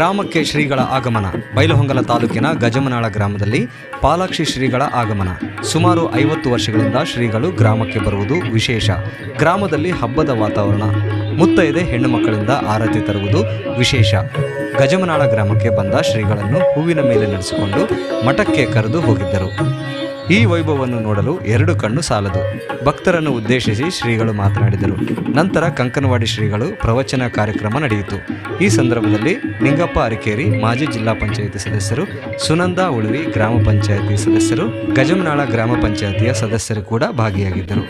ಗ್ರಾಮಕ್ಕೆ ಶ್ರೀಗಳ ಆಗಮನ. ಬೈಲಹೊಂಗಲ ತಾಲೂಕಿನ ಗಜಮನಾಳ ಗ್ರಾಮದಲ್ಲಿ ಪಾಲಾಕ್ಷಿ ಶ್ರೀಗಳ ಆಗಮನ. ಸುಮಾರು ಐವತ್ತು ವರ್ಷಗಳಿಂದ ಶ್ರೀಗಳು ಗ್ರಾಮಕ್ಕೆ ಬರುವುದು ವಿಶೇಷ. ಗ್ರಾಮದಲ್ಲಿ ಹಬ್ಬದ ವಾತಾವರಣ, ಮುತ್ತೈದೆ ಹೆಣ್ಣು ಮಕ್ಕಳಿಂದ ಆರತಿ ತರುವುದು ವಿಶೇಷ. ಗಜಮನಾಳ ಗ್ರಾಮಕ್ಕೆ ಬಂದ ಶ್ರೀಗಳನ್ನು ಹೂವಿನ ಮೇಲೆ ನಡೆಸಿಕೊಂಡು ಮಠಕ್ಕೆ ಕರೆದು ಹೋಗಿದ್ದರು. ಈ ವೈಭವವನ್ನು ನೋಡಲು ಎರಡು ಕಣ್ಣು ಸಾಲದು. ಭಕ್ತರನ್ನು ಉದ್ದೇಶಿಸಿ ಶ್ರೀಗಳು ಮಾತನಾಡಿದರು. ನಂತರ ಕಂಕನವಾಡಿ ಶ್ರೀಗಳು ಪ್ರವಚನ ಕಾರ್ಯಕ್ರಮ ನಡೆಯಿತು. ಈ ಸಂದರ್ಭದಲ್ಲಿ ನಿಂಗಪ್ಪ ಅರಿಕೇರಿ ಮಾಜಿ ಜಿಲ್ಲಾ ಪಂಚಾಯಿತಿ ಸದಸ್ಯರು, ಸುನಂದಾ ಉಳುವಿ ಗ್ರಾಮ ಪಂಚಾಯಿತಿ ಸದಸ್ಯರು, ಗಜಮನಾಳ ಗ್ರಾಮ ಪಂಚಾಯಿತಿಯ ಸದಸ್ಯರು ಕೂಡ ಭಾಗಿಯಾಗಿದ್ದರು.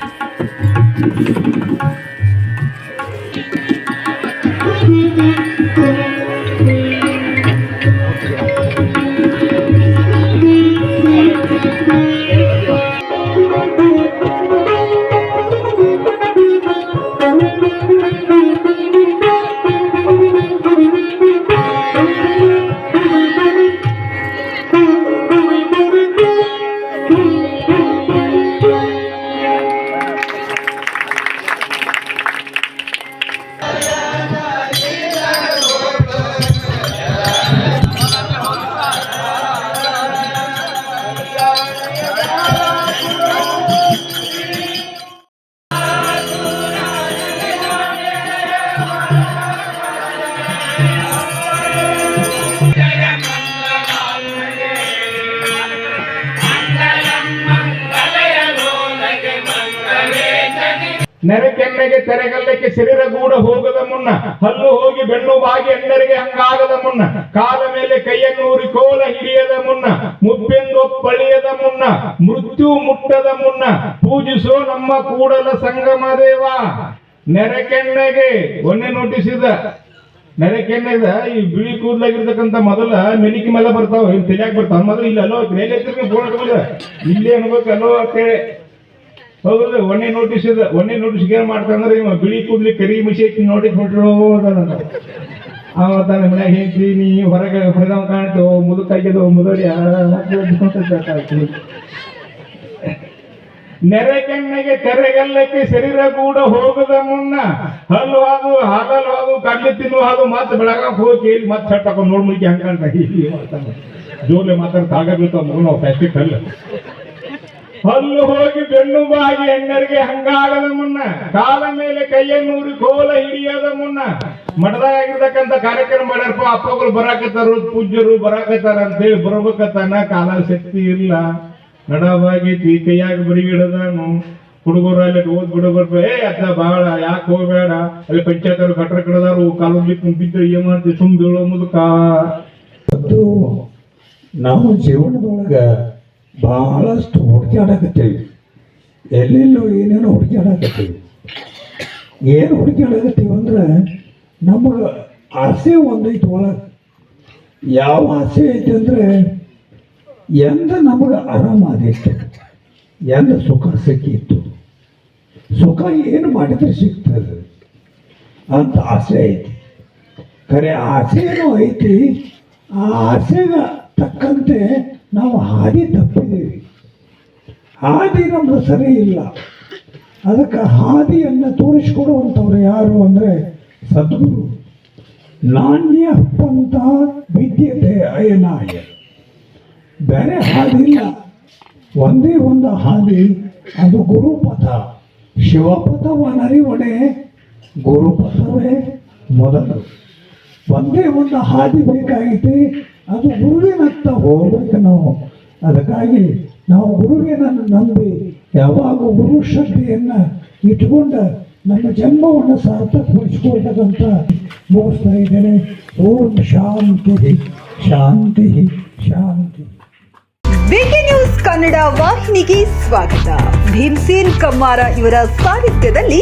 ನೆರೆಕೆನ್ನೆಗೆ ತೆರೆಗಲ್ಲಕ್ಕೆ ಶರೀರ ಗೂಡ ಹೋಗದ ಮುನ್ನ, ಹಲ್ಲು ಹೋಗಿ ಬೆನ್ನು ಬಾಗಿ ಅಣ್ಣರಿಗೆ ಹಂಗಾಗದ ಮುನ್ನ, ಕಾಲ ಮೇಲೆ ಕೈಯನ್ನೂರಿ ಕೋಲ ಹಿಡಿಯದ ಮುನ್ನ ಮುಪ್ಪೆಂದೊಪ್ಪಳಿಯದ ಮುನ್ನ, ಮೃತ್ಯು ಮುಟ್ಟದ ಮುನ್ನ, ಪೂಜಿಸೋ ನಮ್ಮ ಕೂಡಲ ಸಂಗಮ ದೇವ. ನೆರೆಕೆನ್ನೆಗೆ ಒನ್ನೆ ನೋಟಿಸಿದ ನೆರೆಕೆನ್ನೆಗ ಈ ಬಿಳಿ ಕೂದಲಾಗಿರ್ತಕ್ಕಂಥ ಮೊದಲ ಮೆಲಿಕೆ ಮೇಲೆ ಬರ್ತಾವ ಇಲ್ಲಿ ತಲ್ಯಾಕ್ ಬರ್ತಾವ. ಮೊದಲು ಇಲ್ಲಿ ಅಲ್ಲೋ ಮೇಲೆ ಫೋನ್ ಇಲ್ಲೇ ಅನ್ಬೇಕು ಅಲ್ಲೋ ಅಂತೇಳಿ ಹೌದು ಒನ್ನೆ ನೋಟಿಸ್ ಇದೆ. ಒನ್ನೆ ನೋಟಿಸ್ ಏನ್ ಮಾಡ್ತಾನಂದ್ರೆ ಇವ ಬಿಳಿ ಕೂದ್ಲಿ ಕರಿ ಮಿಶಿ ನೋಟಿಸ್ ಹೊಟ್ಟಿರೋದಂತ ಅವ ತನ್ನ ಮನ್ಯಾಗ ಹೇಳ್ತಿ ನೀ ಹೊರಗೆ ಹೊಡೆದವ್ ಕಾಣ್ತು ಮುದುಕಾಗಿದ್ದು ಮುದಡಿ ನೆರೆ ಕಣ್ಣಿಗೆ ತೆರೆಗಲ್ಲಕ್ಕೆ ಶರೀರ ಕೂಡ ಹೋಗದ ಮುನ್ನ ಹಲ್ಲು ಹಾದು ಹಾಗಲು ಹಾದು, ಕಡ್ಲಿ ತಿನ್ನು ಅದು ಮತ್ತೆ ಬೆಳಗಾಗ ಹೋಗಿ ಮತ್ತೆ ಶರ್ಟ್ ಹಾಕೊಂಡು ನೋಡ್ ಮುಗಿ ಹಂಗ ಜೋರ್ಲೆ ಮಾತಾಡ್ತಾ ಆಗ ಬೀಳ್ತಾವ ಮಗನ ಪ್ಲಾಸ್ಟಿಕ್ ಹಲ್ಲು ಹಲ್ಲು ಹೋಗಿ ಬೆನ್ನು ಬಾಗಿ ಹೆಣ್ಣರಿಗೆ ಹಂಗಾಗದ ಮುನ್ನ ಕಾಲ ಮೇಲೆ ಕೈಯನ್ನೂರಿ ಕೋಲ ಹಿಡಿಯದ ಮುನ್ನ ಮಠದಾಗಿರ್ತಕ್ಕಂಥ ಕಾರ್ಯಕ್ರಮ ಮಾಡ್ಯಾರಪ್ಪ, ಅಪ್ಪಗಳು ಬರಾಕತ್ತಾರು, ಪೂಜ್ಯರು ಬರಾಕತ್ತಾರ ಅಂತೇಳಿ ಬರಬೇಕತ್ತಾನ ಕಾಲ ಶಕ್ತಿ ಇಲ್ಲ. ನಡವಾಗಿ ಕೈಯಾಗ ಬರಿಗಿಡದಾನು ಹುಡುಗರು ಅಲ್ಲಿ ಓದ್ ಬಿಡಬಾರ್ದು ಏ ಅದ ಬಾಳ, ಯಾಕೆ ಹೋಗ್ಬೇಡ. ಅಲ್ಲಿ ಪಂಚಾಯತರು ಕಟ್ಟರ ಕಡದಾರು ಕಾಲು ಬಿದ್ದು ಏನ್ ಮಾಡ್ತೀವಿ ಸುಮ್ ಬೀಳೋ ಮುದುಕ. ನಾವು ಜೀವನದೊಳಗ ಬಹಳಷ್ಟು ಎಲ್ಲೆಲ್ಲೂ ಎಲ್ಲೆಲ್ಲೋ ಏನೇನೋ ಹುಡುಕ್ಯಾಡಕತ್ತೇವಿ ಏನು ಹುಡುಕಾಡಕತ್ತೀವಿ ಅಂದ್ರೆ ನಮಗೆ ಆಸೆ ಒಂದೈತಿ ಒಳಗೆ. ಯಾವ ಆಸೆ ಐತಿ ಅಂದ್ರೆ ಎಂದ ನಮಗೆ ಆರಾಮಾದಿತ್ತು ಎಂದ ಸುಖ ಸಿಕ್ಕಿತ್ತು ಸುಖ ಏನು ಮಾಡಿದ್ರೆ ಸಿಗ್ತದೆ ಅಂತ ಆಸೆ ಐತಿ. ಖರೆ ಆಸೆನೂ ಐತಿ. ಆ ಆಸೆಗೆ ತಕ್ಕಂತೆ ನಾವು ಹಾದಿ ತಪ್ಪಿದ್ದೀವಿ ಹಾದಿ ಸರಿ ಇಲ್ಲ. ಅದಕ್ಕೆ ಹಾದಿಯನ್ನು ತೋರಿಸ್ಕೊಡುವಂಥವ್ರು ಯಾರು ಅಂದರೆ ಸದ್ಗುರು. ನಾಣ್ಯ ಪಂಥ ವಿದ್ಯತೆ ಅಯನಾಯ. ಬೇರೆ ಹಾದಿ ಇಲ್ಲ. ಒಂದೇ ಒಂದು ಹಾದಿ, ಅದು ಗುರುಪಥ. ಶಿವಪಥವನರಿವಣೆ ಗುರುಪಥವೇ ಮೊದಲು. ಒಂದೇ ಒಂದು ಹಾದಿ ಬೇಕಾಗಿತ್ತು, ಅದು ಗುರುವಿನತ್ತ ಹೋಗ್ಬೇಕು ನಾವು. ಅದಕ್ಕಾಗಿ ನಾವು ಗುರುವಿನನ್ನು ನಂಬಿ, ಯಾವಾಗ ಗುರು ಶ್ರದ್ಧೆಯನ್ನು ಇಟ್ಕೊಂಡ ನಮ್ಮ ಜನ್ಮವನ್ನು ಸಾರ್ಥಕಗೊಳಿಸ್ಕೊಳ್ತಕ್ಕಂಥ ಮುಗಿಸ್ತಾ ಇದ್ದೇನೆ. ಓಂ ಶಾಂತಿ ಶಾಂತಿ ಶಾಂತಿ. ಬಿಕೆ ನ್ಯೂಸ್ ಕನ್ನಡ ವಾಹಿನಿಗೆ ಸ್ವಾಗತ. ಭೀಮ್ಸೇನ್ ಕಮ್ಮಾರ ಇವರ ಸಾಹಿತ್ಯದಲ್ಲಿ